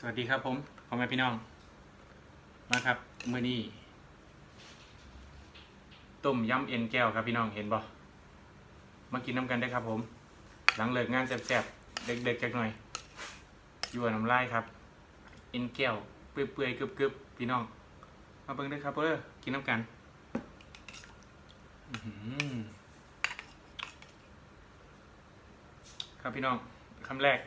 สวัสดีครับผมพ่อแม่พี่น้อง มาครับมื้อนี้ต้มยำเอ็นแก้วครับพี่น้องเห็นบ่มากินน้ำกันได้ครับผม หลังเลิกงานแซ่บๆเด็กๆจักหน่อยอยู่กับน้ำลายครับ เอ็นแก้วเปื่อยๆกรึบๆพี่น้อง มาเบิ่งได้ครับเด้อกินน้ำกันครับพี่น้องคำแรก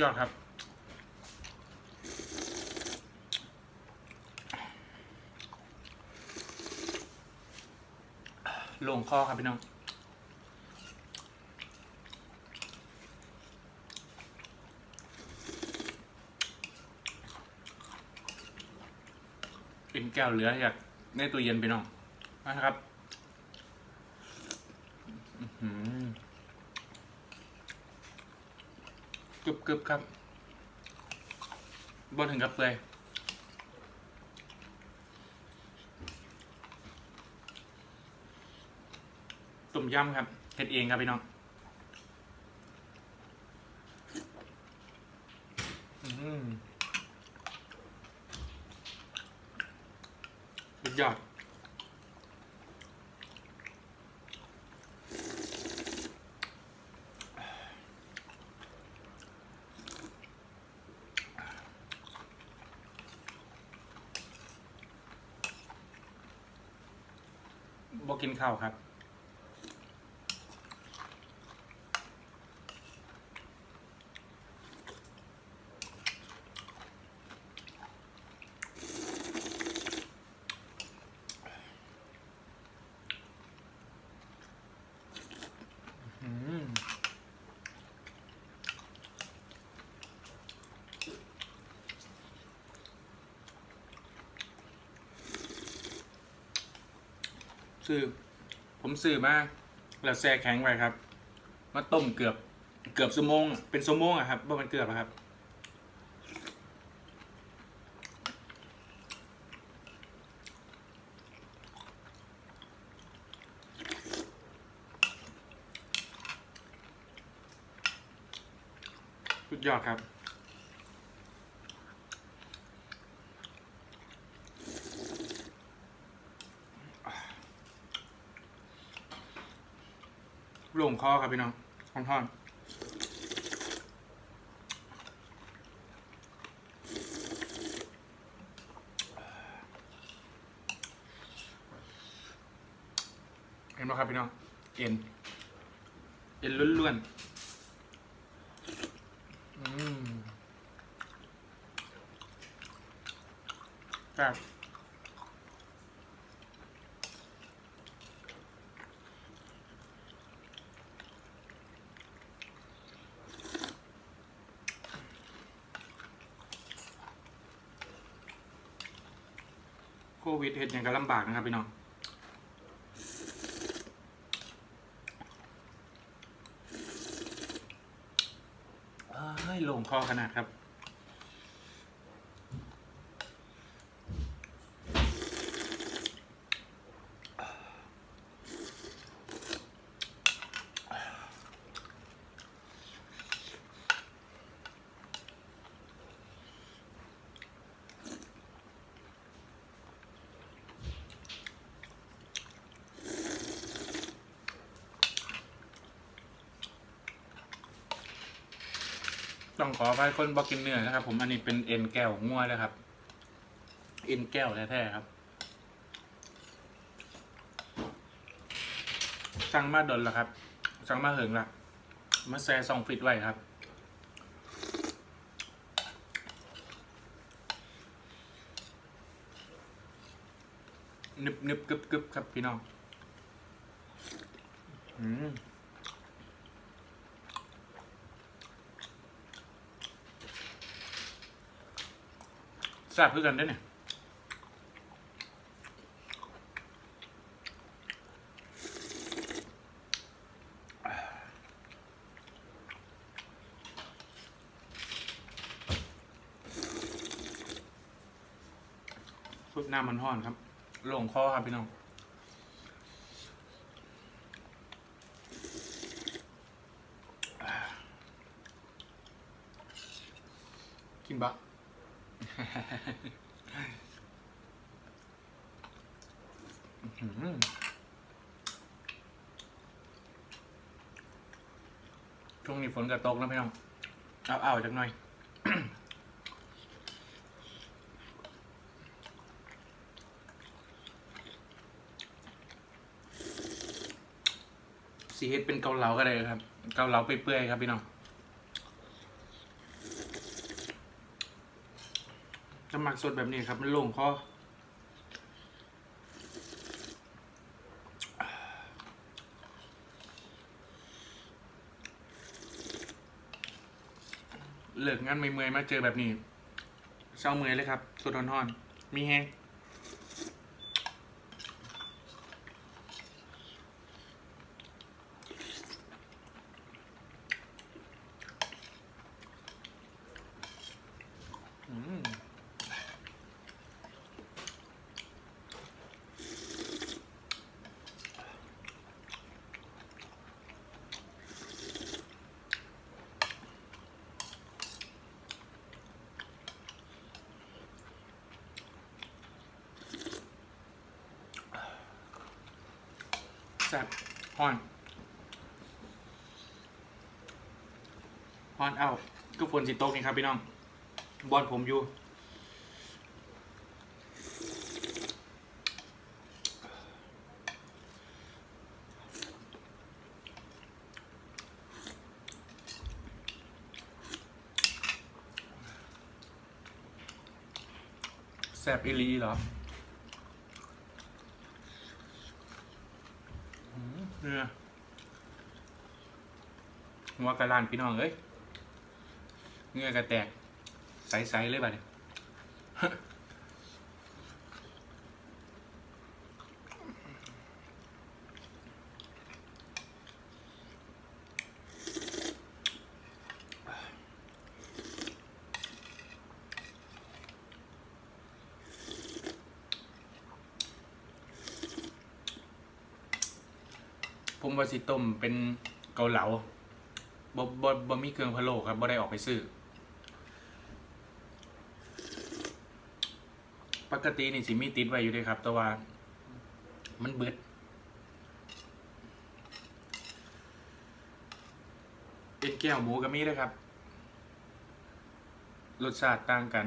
ยอดครับลงคอครับพี่น้องเป็นแก้วเหลืออยากในตู้เย็นพี่น้องมาครับอื้อหือ กรึบครับบนถึงกับเปื่อยตุ่มยำครับเห็ดเองครับพี่น้องอืมสุดยอด บ่กินข้าวครับ อืม ซื้อ ผมซื้อมาแล้วแช่แข็งไว้ครับ มาต้มเกือบเกือบชั่วโมงเป็นชั่วโมงอะครับว่ามันเกือบอะครับสุดยอดครับ ลงคอครับพี่น้องท่อนท่อนเห็นไหมครับพี่น้องเอ็นเอ็นล้วนๆอืมครับ โควิดเห็ดอย่างก็ลำบากนะครับพี่น้องเอ้ยลงคอขนาดครับ ต้องขออภัยคนบอกกินเนื้อนะครับ ผมอันนี้เป็นเอ็นแก้วงัวนะครับ เอ็นแก้วแท้ๆครับ สั่งมาดนล้วครับ สั่งมาเหิงละมาแซ่ซองฟิตไว้ครับนึบนึบกึบกึบครับพี่น้อง อืม ซ่บเพื่อกันได้เนี่ยสุดหน้ามันห้อนครับ ลงคอครับพี่น้องกินบะอื้อหือ ช่วงนี้ฝนกระตกนะพี่น้องเอาเอาจักหน่อย สีเฮ็ดเป็นเกาเหลาก็ได้ครับ เกาเหลาเปื่อยๆครับพี่น้อง จะหมักสดแบบนี้ครับ มันลงคอเลิกงานไม่เมื่อยๆมาเจอแบบนี้เศร้าเมื่อยเลยครับสดร้อนๆมีแห้ง อืม แซ่บฮอนฮอนเอาก็ฝนสิตกนี่ครับพี่น้องบอลผมอยู่แซบอีลีเหรออืม เนื้อหัวกระลานพี่น้องเอ้ยเงือกระแตกใสๆเลยบัดนี้ ผมว่าสิต้มเป็นเกาเหลาบ่บ่บ่มีเครื่องพะโล้ครับบ่ได้ออกไปซื้อ ปกตินี่สิมีติดไว้อยู่เด้วยครับ แต่ว่า มันเบิดเป็นแก้วหมูก็มีด้วยครับ รสชาติต่างกัน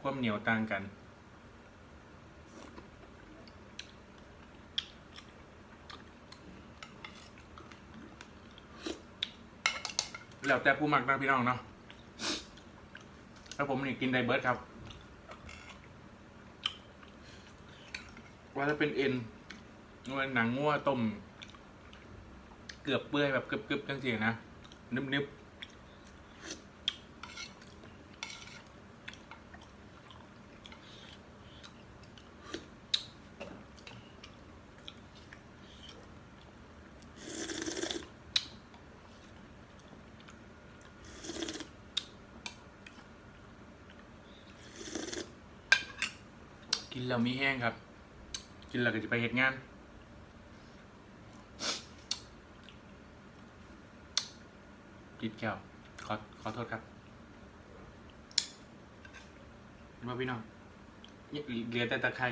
ความเหนียวต่างกัน แล้วแต่ผู้มักนะพี่น้องเนาะแล้วผมนี่กินไดเบิร์ดครับ ว่าถ้าเป็นเอ็นมันหนังงัวต้ม เกือบเปื่อยแบบเกือบๆจังสินะนึบๆ แล้วมีแห้งครับ กินแล้วก็จะไปเหตุงานปิดแก้ว ขอ ขอโทษครับมาพี่น้องเหลือแต่ตะไคร้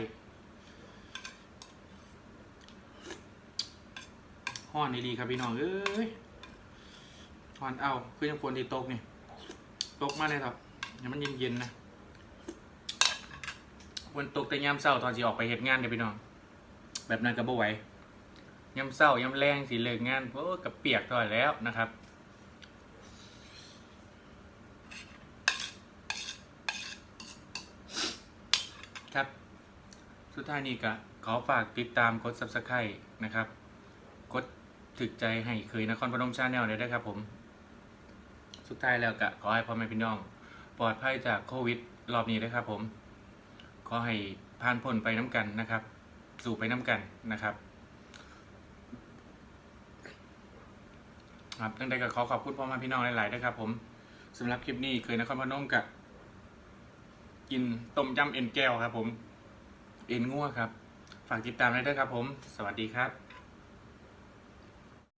ห้อนดีๆครับพี่น้อง เอ้ยห้อนเอา คือยังฝนที่ตกนี่ ตกมาเลยครับอย่ามันเย็นๆนะ วันตกแต่ยามเศร้าตอนสิออกไปเหตุงานเดี๋ยวพี่น้อง แบบนั้นก็บ่ไหวยามเศร้ายามแรงสิเลิกงานโอ้กับเปียกต่อแล้วนะครับครับ สุดท้ายนี้ก็ขอฝากติดตามกด subscribe นะครับ กดถึกใจให้เคยนครพนมชาแนลเลยนะครับผม สุดท้ายแล้วก็ขอให้พ่อแม่พี่น้อง ปลอดภัยจากโควิด รอบนี้ด้วยครับผม ขอให้ผ่านพ้นไปน้ำกันนะครับ สู่ไปน้ำกันนะครับครับตั้งแต่ก็ขอขอบคุณพ่อแม่พี่น้องหลายๆนะครับ ผมสำหรับคลิปนี้เคยนครพนมกับกินต้มยำเอ็นแก้วครับ ผมเอ็นงัวครับ ฝากติดตามได้ด้วยครับ ผม สวัสดีครับ